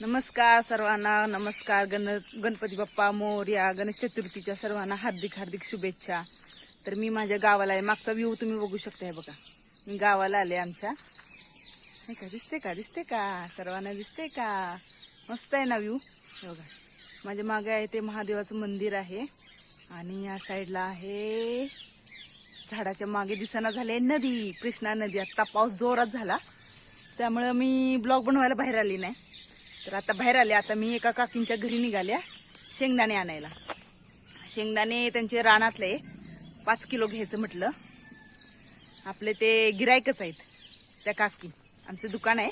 नमस्कार सर्वांना नमस्कार गण गणपती बाप्पा मोर्या गणेश चतुर्थीच्या सर्वांना हार्दिक हार्दिक शुभेच्छा. तर मी माझ्या गावाला आहे. मागचा व्ह्यू तुम्ही बघू शकता बघा. मी गावाला आले आमच्या. नाही का? दिसते का? दिसते का? सर्वांना दिसते का? मस्त आहे ना व्ह्यू? बघा. माझ्या मागे आहे ते महादेवाचं मंदिर आहे. आणि या साईडला आहे झाडाच्या मागे दिसाना झाले नदी कृष्णा नदी. आत्ता पाऊस जोरात झाला. त्यामुळं मी ब्लॉग बनवायला बाहेर आली नाही. तर आता बाहेर आले. आता मी एका काकींच्या घरी निघाल्या शेंगदाणे आणायला. शेंगदाणे त्यांचे रानातले पाच किलो घ्यायचं म्हटलं. आपले ते गिरायकच आहेत त्या काकी. आमचं दुकान आहे.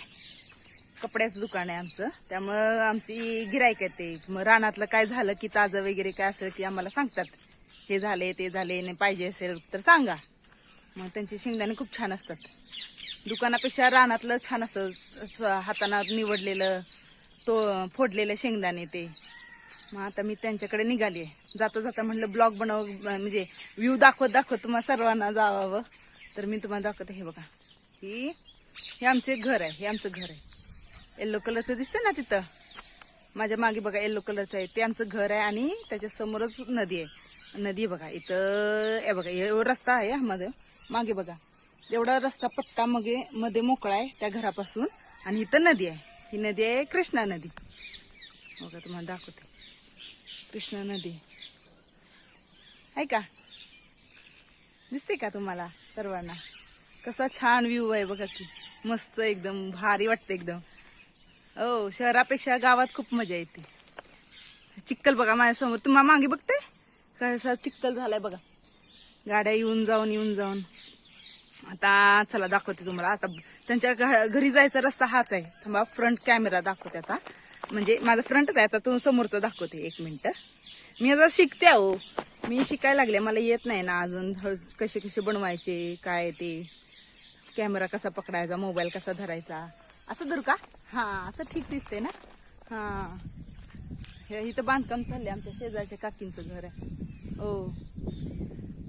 कपड्याचं दुकान आहे आमचं. त्यामुळं आमची गिरायक आहे ते. मग रानातलं काय झालं की ताजं वगैरे काय असेल की आम्हाला सांगतात. हे झाले ते झाले नाही पाहिजे असेल तर सांगा. मग त्यांचे शेंगदाणे खूप छान असतात. दुकानापेक्षा रानातलं छान असतं हाताना हातानं निवडलेलं तो फोडलेले शेंगदाणे ते. मग आता मी त्यांच्याकडे निघाली जाता जाता म्हटलं ब्लॉग बनव म्हणजे व्ह्यू दाखवत दाखवत तुम्हाला सर्वांना जावावं तर मी तुम्हाला दाखवते हे बघा. ही हे आमचे घर आहे हे आमचं घर आहे. येल्लो कलरचं दिसतं ना तिथं? माझ्या मागे बघा येल्लो कलरचं आहे. ते आमचं घर आहे आणि त्याच्या समोरच नदी आहे. नदी आहे बघा इथं हे बघा एवढा रस्ता आहे मध्ये मागे बघा. एवढा रस्ता पट्टा मगे मध्ये मोकळा आहे त्या घरापासून. आणि इथं नदी आहे. ही नदी आहे कृष्णा नदी. बघा तुम्हाला दाखवते. कृष्णा नदी. आहे का? दिसते का तुम्हाला सर्वांना? कसा छान व्ह्यू आहे बघा की. मस्त एकदम भारी वाटतं एकदम. हो शहरापेक्षा गावात खूप मजा येते. चिक्कल बघा माझ्यासमोर. तुम्हाला मागे बघते? कसा चिक्कल झालाय बघा. गाड्या येऊन जाऊन येऊन जाऊन. आता चला दाखवते तुम्हाला. आता त्यांच्या घ- घरी जायचा रस्ता हाच आहे. थांबा फ्रंट कॅमेरा दाखवते आता. म्हणजे माझा फ्रंटच आहे. आता तुम्ही समोरचा दाखवते एक मिनिट. मी आता शिकते अहो. मी शिकायला लागले. मला येत नाही ना अजून. हळू- कसे कसे बनवायचे काय ते. कॅमेरा कसा पकडायचा मोबाईल कसा धरायचा. असं धरू का? हा असं ठीक दिसते ना? हा. हे इथं बांधकाम चाललंय. आमच्या शेजारच्या काकींचं घर आहे. हो.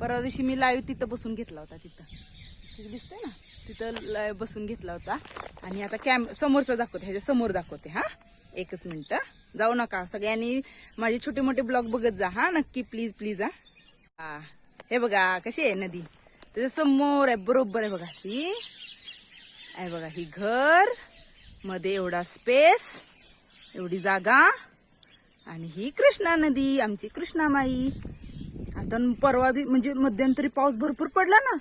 परवा दिवशी मी लाईव्ह तिथं बसून घेतला होता तिथं. दिसते दिसतंय ना? तिथं बसून घेतला होता. आणि आता कॅम समोरचा दाखवते ह्याच्या समोर दाखवते हा? एकच मिनिट. जाऊ नका सगळ्यांनी माझे छोटे मोठे ब्लॉग बघत जा हा? नक्की प्लीज प्लीज हा? हा. हे बघा कशी आहे नदी? त्याच्यासमोर आहे बरोबर आहे बघा ती आहे बघा ही घरमध्ये एवढा स्पेस एवढी जागा आणि ही कृष्णा नदी आमची कृष्णामाई. आता परवा म्हणजे मध्यंतरी पाऊस भरपूर पडला ना?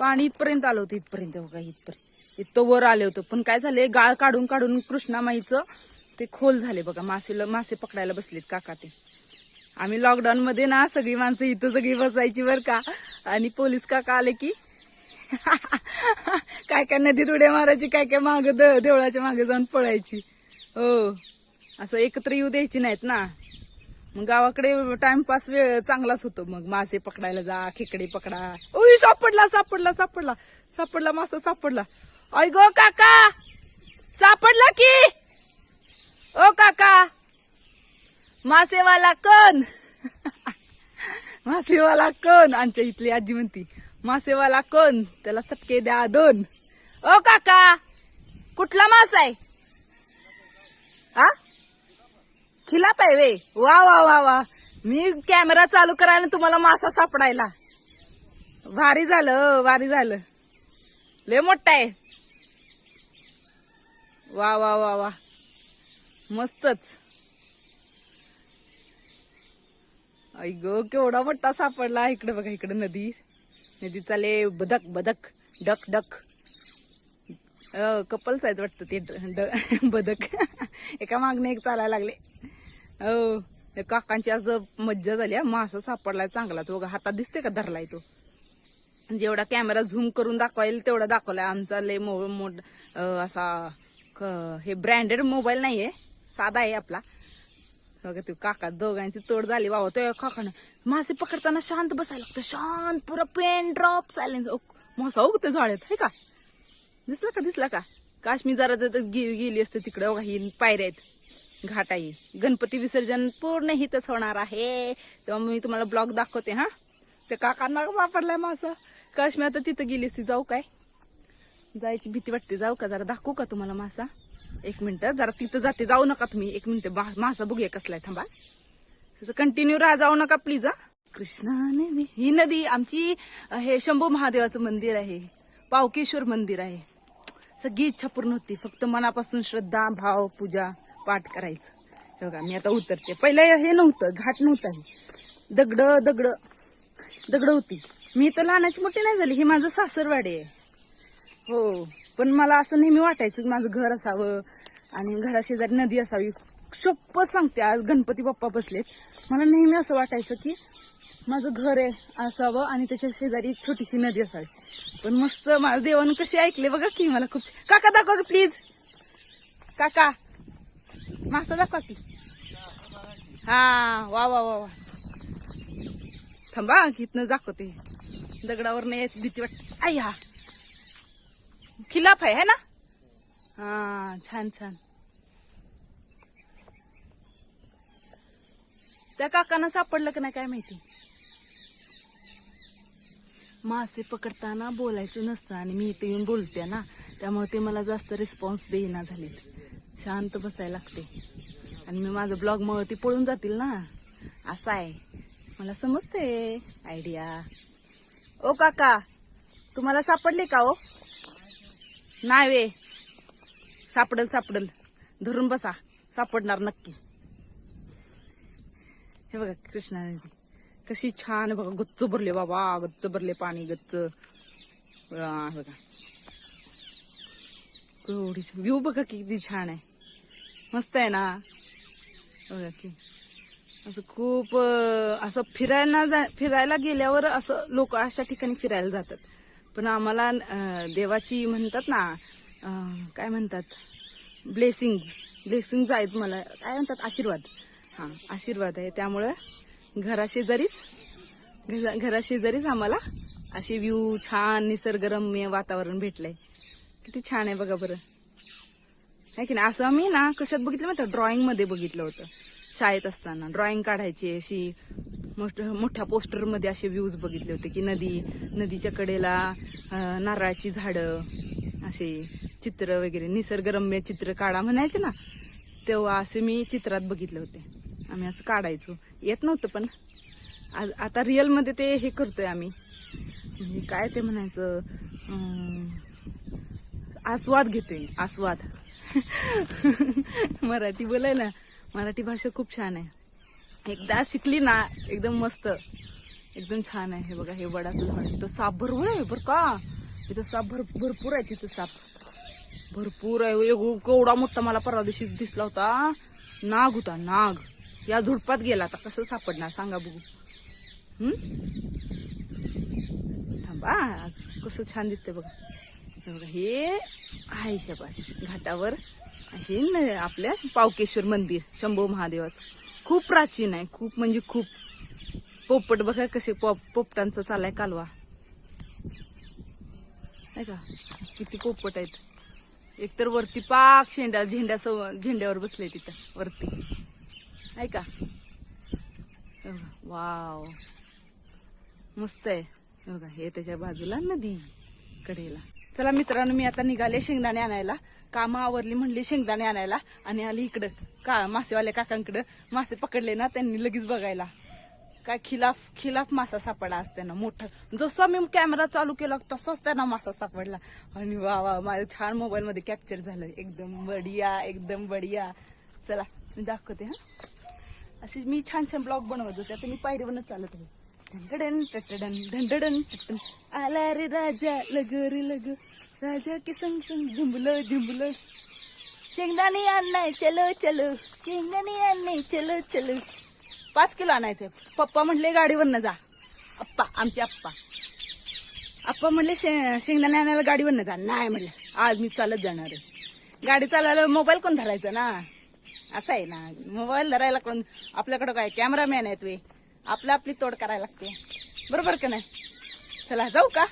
पाणी इथपर्यंत आलं होतं इथपर्यंत बघा इथपर्यंत. इथं वर आले होतं. पण काय झाले गाळ काढून काढून कृष्णामाईचं ते खोल झाले बघा. मासे मासे पकडायला बसलेत काका ते. आम्ही लॉकडाऊन मध्ये ना सगळी माणसं इथं सगळी बसायची बर का. आणि पोलीस काका आले की काय काय नदीत उड्या मारायची काय काय माग देवळाच्या मागे जाऊन पळायची. हो. असं एकत्र येऊ द्यायची नाहीत ना. मग गावाकडे टाइमपास वेळ चांगलाच होतो. मग मासे पकडायला जा खेकडे पकडा. ओय सापडला सापडला सापडला. सापडला मासा सापडला. ऐ गो काका! सापडला की? ओ काका! मासेवाला कण! मासेवाला कण आमच्या इथली आजी म्हणती. मासेवाला कण त्याला सटके द्या दोन. ओ काका! कुठला मासा आहे? हा खिलाप आहे वे. वा वा वा वा. मी कॅमेरा चालू करायला तुम्हाला मासा सापडायला. भारी झालं हो, भारी झालं. लय मोठा आहे. वा वा वा वा. मस्तच. आई ग केवढा मोठा सापडला. इकडे बघा इकडे नदी. नदी चाले बदक बदक डक डक. कपल्स आहेत वाटतं ते ड- ड- बदक एका मागणे एक चालायला लागले. हो काकांची आज मज्जा झाली मासा सापडलाय चांगलाच. बघा हातात दिसते का? धरलाय तो. जेवढा कॅमेरा झूम करून दाखवायला तेवढा दाखवलाय. आमचा लय मो मोठ असा हे ब्रँडेड मोबाईल नाहीये. साधा आहे आपला. बघा ते काका दोघांची तोड झाली. बाबा तो काकानं मासे पकडताना शांत बसायला लागतं शांत पुरा पेन ड्रॉप सायलेन्स मासा उगते झाळ्यात हे का? दिसला का? दिसला का? काश मी जरा जर गे- गेली असते तिकडे. बघा ही पायऱ्या आहेत. घाट आहे गणपती विसर्जन पूर्ण हितच होणार आहे. तेव्हा मी तुम्हाला ब्लॉग दाखवते हा. त्या काकांना सापडलाय मासा. काश मी आता तिथं गेली असती जाऊ काय? जायची भीती वाटते जाऊ का? जरा दाखवू का तुम्हाला मासा? एक मिनिट जरा तिथं जाते जाऊ नका तुम्ही. एक मिनिट मासा बघूया कसलाय थांबा. तसं कंटिन्यू राहा जाऊ नका प्लीज हा. कृष्णा नदी ही नदी आमची हे शंभू महादेवाचं मंदिर आहे. पावकेश्वर मंदिर आहे. सगळी इच्छा पूर्ण होती. फक्त मनापासून श्रद्धा भाव पूजा. पाठ करायचं. हे बघा मी आता उतरते. पहिलं हे नव्हतं घाट नव्हतं हे. दगड दगड. दगड होती. मी तर लहानाची मोठी नाही झाली हे माझं सासरवाडी आहे. हो पण मला असं नेहमी वाटायचं माझं घर असावं आणि घराशेजारी नदी असावी. शपथ सांगते आज गणपती बाप्पा बसलेत. मला नेहमी असं वाटायचं की माझं घर आहे असावं आणि त्याच्या शेजारी एक छोटीशी नदी असावी. पण मस्त माझ्या देवानं कसे ऐकले बघा की मला खूप काका दाखवा प्लीज काका. मासा दाखवा की. हा वा वा वा वा. थांबा इथनं दाखवते. दगडावर नाही याची भीती वाटते. आई हा खिलाफ आहे ना? हा छान छान. त्या काकांना सापडलं का नाही काय माहिती? मासे पकडताना बोलायचं नसतं आणि मी इथे येऊन बोलते ना त्यामुळे ते मला जास्त रिस्पॉन्स देईना झाले शांत बसायला लागते. आणि मी माझं ब्लॉग मुळे पळून जातील ना. असं आहे. मला समजते आयडिया ओ काका तुम्हाला सापडले का ओ नाही वे. सापडल सापडल. धरून बसा. सापडणार नक्की. हे बघा कृष्णा नदी कशी छान बघा गच्च भरले बाबा गच्च भरले पाणी गच्च. बघा. केवढी व्ह्यू बघा किती छान आहे. मस्त आहे ना. बघा की. असं खूप असं फिरायला जा फिरायला गेल्यावर असं लोक अशा ठिकाणी फिरायला जातात. पण आम्हाला देवाची म्हणतात ना काय म्हणतात? ब्लेसिंग ब्लेसिंग आहेत मला. काय म्हणतात? आशीर्वाद. हां आशीर्वाद आहे. त्यामुळं घराशेजारीच घराशेजारीच आम्हाला असे व्ह्यू छान निसर्गरम्य वातावरण भेटलंय. किती छान आहे बघा बरं. आहे की नाही? असं आम्ही ना कशात बघितलं माहिती ड्रॉइंगमध्ये बघितलं होतं. शाळेत असताना ड्रॉइंग काढायची अशी मोठ्या पोस्टरमध्ये असे व्ह्यूज बघितले होते की नदी नदीच्या कडेला नारळाची झाडं असे चित्र वगैरे निसर्गरम्य चित्र काढा म्हणायचे ना तेव्हा असे मी चित्रात बघितले होते. आम्ही असं काढायचो. येत नव्हतं पण आज- आता रिअलमध्ये ते हे करतोय आम्ही. म्हणजे काय ते म्हणायचं? आस्वाद घेतोय आस्वाद. मराठी बोलाय ना मराठी भाषा खूप छान आहे. एकदा शिकली ना एकदम मस्त. एकदम छान आहे. हे बघा हे वडाचं झाड. इथं साप भरपूर आहे बरं का? इथं साप भर भरपूर आहे तिथं साप. भरपूर आहे. एवढं- केवढा मोठा मला परवा दिवशी दिसला होता. नाग होता नाग. या झुडपात गेला. आता कसं सापडणार? सांगा बघू. हम्म थांबा आज कसं छान दिसतंय बघा. हे हे आहे शबाश घाटावर हे न आपल्या पावकेश्वर मंदिर शंभू महादेवाचं. खूप प्राचीन आहे खूप म्हणजे खूप. पोपट बघा कसे पोप पोपटांचा चालाय कालवा. नाही का? किती पोपट आहेत. एकतर वरती पाक शेंड्या झेंड्या झेंड्यावर बसले तिथं वरती. आहे का? वाव. मस्त आहे. बघा हे त्याच्या बाजूला नदी कडेला. चला मित्रांनो मी आता निघाले शेंगदाणे आणायला. कामं आवरली म्हणली शेंगदाणे आणायला. आणि आली इकडं का मासेवाल्या काकांकडं. मासे पकडले ना त्यांनी लगेच बघायला. काय खिलाफ खिलाफ मासा सापडला आज त्यांना मोठा. जसा मी कॅमेरा चालू केला तसाच त्यांना मासा सापडला. आणि वा वा माझ्या छान मोबाईल मध्ये कॅप्चर झालं. एकदम बढिया एकदम बढिया. चला मी दाखवते हा. अशी मी छान छान ब्लॉग बनवत होते. आता मी पायरीवरच चालत होते ढंडडन टटडन धंडडन टटन आला रे राजा लगोरी लग. राजा के संग संग झुंबलो झुंबलो. शेंगदाणे आणलाय चलो चलो. शेंगदाणे आणलाय चलो चलो. पाच किलो आणायचं पप्पा म्हटले गाडीवरनं जा. अप्पा आमचे अप्पा अप्पा म्हटले शे शेंगदाणे आणायला गाडीवरनं जा. नाही म्हटलं आज मी चालत जाणार आहे. गाडी चालवायला मोबाईल कोण धरायचा ना? असं आहे ना. मोबाईल धरायला कोण? आपल्याकडं काय? कॅमेरामॅन आहेत वे. आपलं आपली तोड करायला लागते. बरोबर का नाही? चला जाऊ का?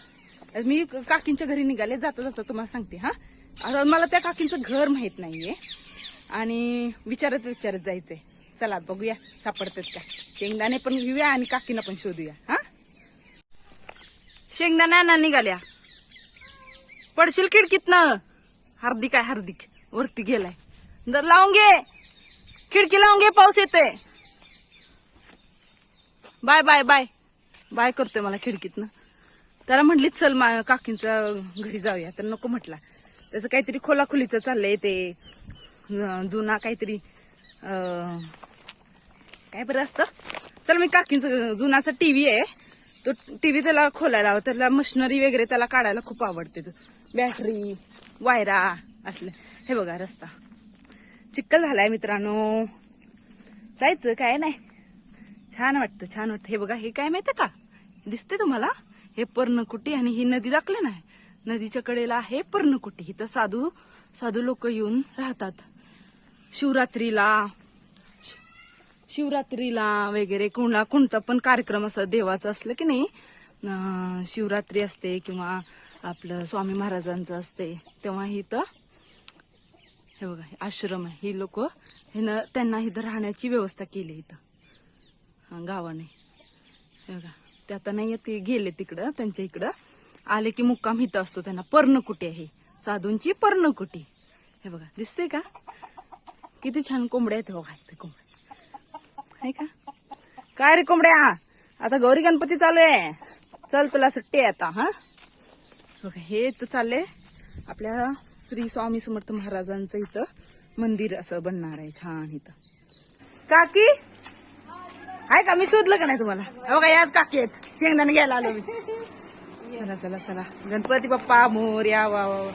मी काकींच्या घरी निघाले जाता जाता तुम्हाला सांगते हा? आता मला त्या काकींचं घर माहीत नाहीये आणि विचारत विचारत जायचंय. चला बघूया सापडतात का? शेंगदाणे पण घेऊया आणि काकीना पण शोधूया हा? शेंगदाण्या निघाल्या. पडशील खिडकीतनं. हार्दिक आहे हार्दिक. वरती गेलाय. जर लावून घे. खिडकी लावून घे पाऊस येतोय. Bye bye bye. बाय करतोय मला खिडकीतनं. त्याला म्हटली चल मा काकींचा घरी जाऊया. तर नको म्हटला. त्याचं काहीतरी खोलाखोलीचं चाललंय ते. जुना काहीतरी काय बरं असतं? चल मी काकींचं जुनाचा टीव्ही आहे. तो टीव्ही त्याला खोलायला हवा. त्याला मशिनरी वगैरे त्याला काढायला खूप आवडते बॅटरी वायरा असले. हे बघा रस्ता. चिक्कल झालाय मित्रांनो. जायचं काय नाही. छान वाटतं छान वाटतं. हे बघा हे काय माहितीये का? दिसते तुम्हाला? हे पर्णकुटी आणि ही नदी दाखली ना? नदीच्या कडेला आहे पर्णकुटी. इथं साधू साधू लोक येऊन राहतात. शिवरात्रीला शिवरात्रीला वगैरे कोणा कोणता पण कार्यक्रम असं देवाचं असलं की नाही शिवरात्री असते किंवा आपलं स्वामी महाराजांचं असते तेव्हा इथं हे बघा हे आश्रम आहे. ही लोक त्यांना इथं राहण्याची व्यवस्था केली इथं. गावाने. हे बघा. ते आता नाही ते गेले तिकडं त्यांच्या इकडं. आले की मुक्काम इथं असतो त्यांना. पर्णकुटी आहे साधूंची पर्णकुटी. हे बघा. दिसते का? किती छान कोंबड्या आहेत हो, बघा ते कोंबड्या. आहे का? काय रे कोंबड्या? आता गौरी गणपती चालू आहे. चल तुला सुट्टी आहे आता हा? बघा हे इथं चालले आपल्या श्री स्वामी समर्थ महाराजांचं इथं मंदिर असं बनणार आहे छान इथं. काकी? आहे का? मी शोधलं का नाही तुम्हाला? हे बघा याच काकी आहेत. शेंगदाणे घ्यायला आलो मी. चला चला चला. गणपती बाप्पा मोर्या वा वा वा.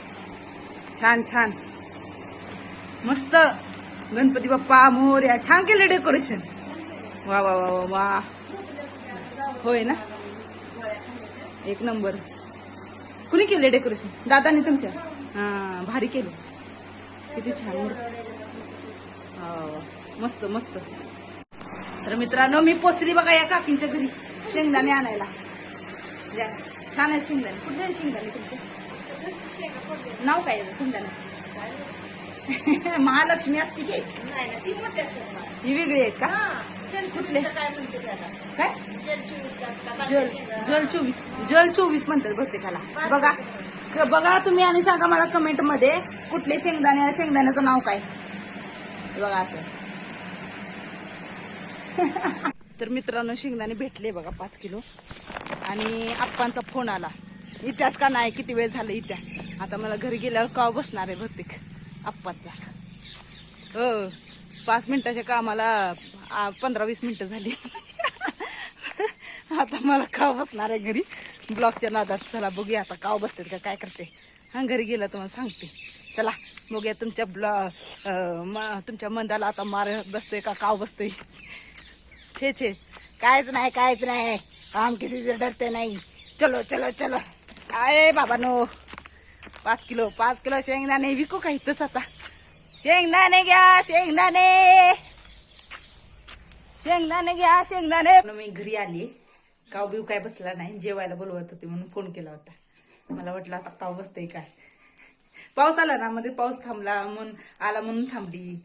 छान छान. मस्त. गणपती बाप्पा मोर्या छान केलं डेकोरेशन. वा वा वा वा वा. होय ना? एक नंबर. कुणी केले डेकोरेशन? दादाने तुमच्या? हा भारी केलं. किती छान. मस्त मस्त. तर मित्रांनो मी पोचली बघा या काकींच्या घरी शेंगदाणे आणायला. छान आहे शेंगदाणे. कुठले आहे शेंगदाणे तुमचे? नाव काय आहे? शेंगदाणे. महालक्ष्मी असते की? ही वेगळी आहेत का? कुठले? काय जल जल चोवीस. जल चोवीस म्हणतात प्रत्येकाला बघा. बघा तुम्ही आणि सांगा मला कमेंटमध्ये कुठले शेंगदाणे शेंगदाण्याचं नाव काय? बघा असं. तर मित्रांनो शेंगदाणे भेटले बघा पाच किलो. आणि आप्पांचा फोन आला. इतिहास का नाही? किती वेळ झाला इत्या आता मला घरी गेल्यावर काव बसणार आहे बहुतेक? आप्पांचा. हो पाच मिनिटाच्या कामाला पंधरा वीस मिनिटं झाली. आता मला काव बसणार आहे घरी? ब्लॉकच्या नादात चला बघूया आता काव बसतात का काय करते. हा घरी गेला तुम्हाला सांगते. चला बघूया तुमच्या ब्लॉ तुमच्या मंदाला आता मार बसतोय का काव बसतोय? छे छे. कायच नाही कायच नाही. हम किसी से डरते नाही. चलो चलो चलो. अरे बाबा नो पाच किलो पाच किलो शेंगदाणे विकू का इथंच आता? शेंगदाणे घ्या शेंगदाणे. शेंगदाणे घ्या शेंगदाणे. मी घरी आली. काव बिव काय बसला नाही. जेवायला बोलवत होते म्हणून फोन केला होता. मला वाटलं आता काव बसतंय काय. पाऊस आला ना मध्ये पाऊस थांबला म्हणून आला म्हणून थांबली.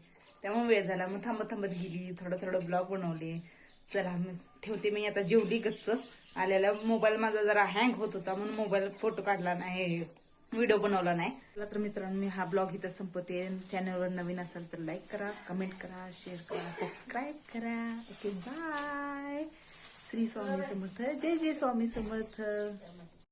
त्यामुळे वेळ झाला. मग थांबत थांबत गेली. थोडं थोडं ब्लॉग बनवले. चला मग ठेवते मी आता जेवली गच्च आलेला मोबाईल माझा जरा हँग होत होता म्हणून मोबाईल फोटो काढला नाही व्हिडिओ बनवला नाही. चला तर मित्रांनो मी हा ब्लॉग इथं संपवते. चॅनलवर नवीन असेल तर लाईक करा कमेंट करा शेअर करा सबस्क्राईब करा. Okay bye Shri Swami Samarth. जय जय स्वामी समर्थ.